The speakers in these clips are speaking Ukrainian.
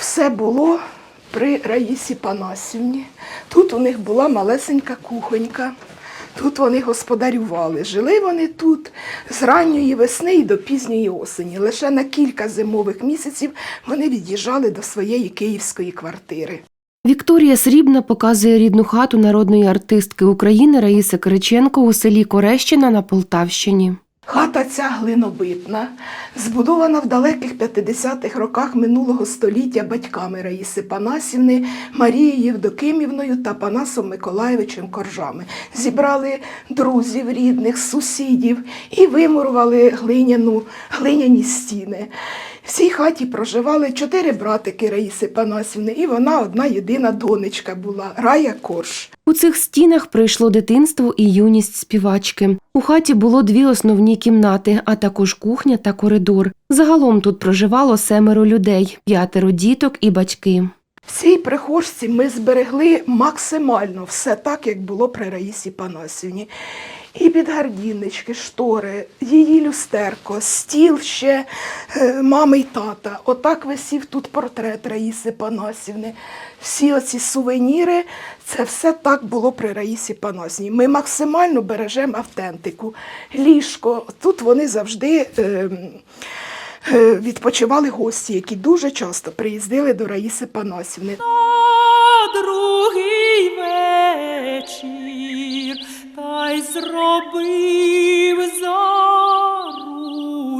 Все було при Раїсі Панасівні. Тут у них була малесенька кухонька. Тут вони господарювали. Жили вони тут з ранньої весни і до пізньої осені. Лише на кілька зимових місяців вони від'їжджали до своєї київської квартири. Вікторія Срібна показує рідну хату народної артистки України Раїси Кириченко у селі Корещина на Полтавщині. Хата ця глинобитна, збудована в далеких 50-х роках минулого століття батьками Раїси Панасівни, Марією Євдокимівною та Панасом Миколаєвичем Коржами. Зібрали друзів, рідних, сусідів і вимурували глиняну, глиняні стіни. В цій хаті проживали чотири братики Раїси Панасівни, і вона одна єдина донечка була Рая Корж. У цих стінах пройшло дитинство і юність співачки. У хаті було дві основні кімнати, а також кухня та коридор. Загалом тут проживало семеро людей, п'ятеро діток і батьки. В цій прихожці ми зберегли максимально все так, як було при Раїсі Панасівні. І підгардіннички, штори, її люстерко, стіл ще е, мами й тата. Отак висів тут портрет Раїси Панасівни. Всі оці сувеніри, це все так було при Раїсі Панасівні. Ми максимально бережемо автентику. Ліжко, тут вони завжди. Е, е, Відпочивали гості, які дуже часто приїздили до Раїси Панасівни. На другий вечір та й зробив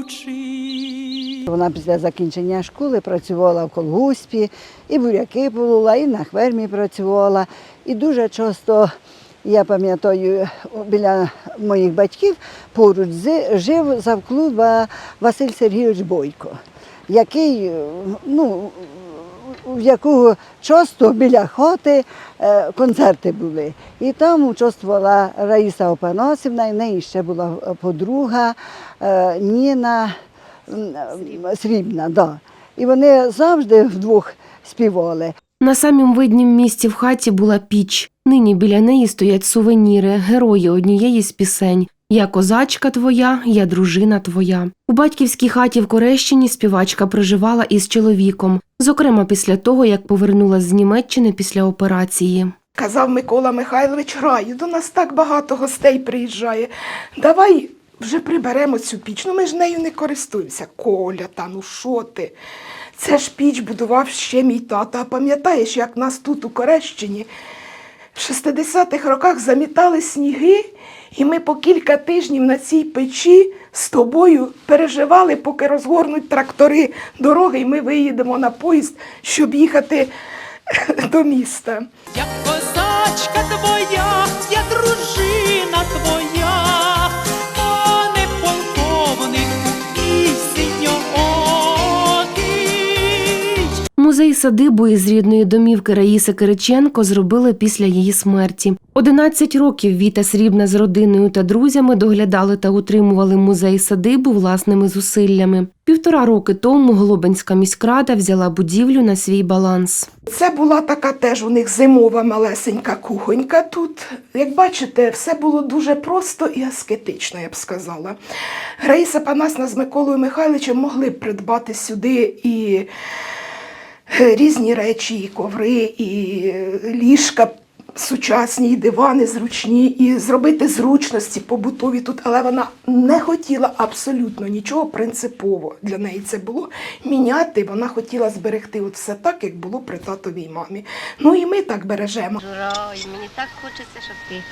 заручі. Вона після закінчення школи працювала в колгоспі, і буряки полула, і на фермі працювала. І дуже часто, я пам'ятаю, біля моїх батьків поруч жив завклуба Василь Сергійович Бойко, який, ну, в якого часто біля хати е, концерти були. І там участвувала Раїса Опанасівна, і в неї ще була подруга е, Ніна м, Срібна. Да. І вони завжди вдвох співали. На самім виднім місці в хаті була піч. Нині біля неї стоять сувеніри, герої однієї з пісень. Я козачка твоя, я дружина твоя. У батьківській хаті в Корещині співачка проживала із чоловіком, зокрема після того, як повернулась з Німеччини після операції. Казав Микола Михайлович Раю, до нас так багато гостей приїжджає. Давай вже приберемо цю піч. Ну ми ж нею не користуємося. Коля, та ну що ти? Це ж піч будував ще мій тато. А пам'ятаєш, як нас тут у Корещині в 60-х роках замітали сніги, і ми по кілька тижнів на цій печі з тобою переживали, поки розгорнуть трактори дороги, і ми виїдемо на поїзд, щоб їхати до міста. Я козачка твоя, я дружина Музей садибу із рідної домівки Раїси Кириченко зробили після її смерті. 11 років Віта Срібна з родиною та друзями доглядали та утримували музей садибу власними зусиллями. Півтора роки тому Глобинська міськрада взяла будівлю на свій баланс. Це була така теж у них зимова малесенька кухонька тут. Як бачите, все було дуже просто і аскетично, я б сказала. Раїса Панасна з Миколою Михайловичем могли придбати сюди і різні речі, і коври, і е, ліжка. Сучасні і дивани зручні, і зробити зручності побутові тут, але вона не хотіла абсолютно нічого принципово для неї це було міняти. Вона хотіла зберегти от все так, як було при татовій мамі. Ну і ми так бережемо. Журой, мені так хочеться, щоб ти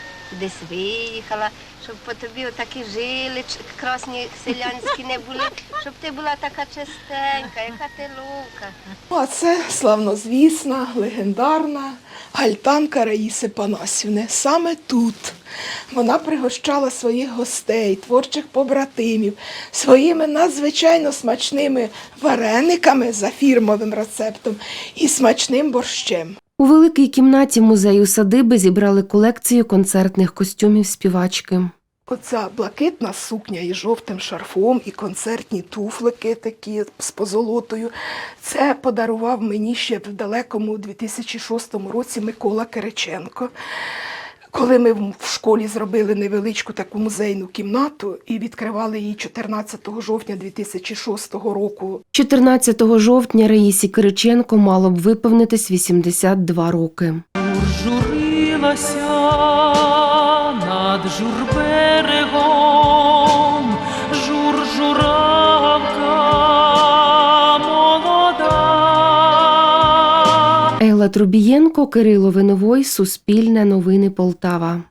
десь виїхала, щоб по тобі отакі жили, красні селянські не були, щоб ти була така чистенька, яка ти лука. А це славнозвісна, легендарна гальтанка Раїси Панасівни. Саме тут вона пригощала своїх гостей, творчих побратимів, своїми надзвичайно смачними варениками за фірмовим рецептом і смачним борщем. У великій кімнаті музею садиби зібрали колекцію концертних костюмів співачки. Оця блакитна сукня із жовтим шарфом і концертні туфлики такі з позолотою. Це подарував мені ще в далекому 2006 році Микола Кириченко. коли ми в в школі зробили невеличку таку музейну кімнату і відкривали її 14 жовтня 2006 року. 14 жовтня Раїсі Кириченко мало б виповнитись 82 роки. Журилася над журберегом, жур-журавка молода. Елла Трубієнко, Кирило Виновой, Суспільне новини Полтава.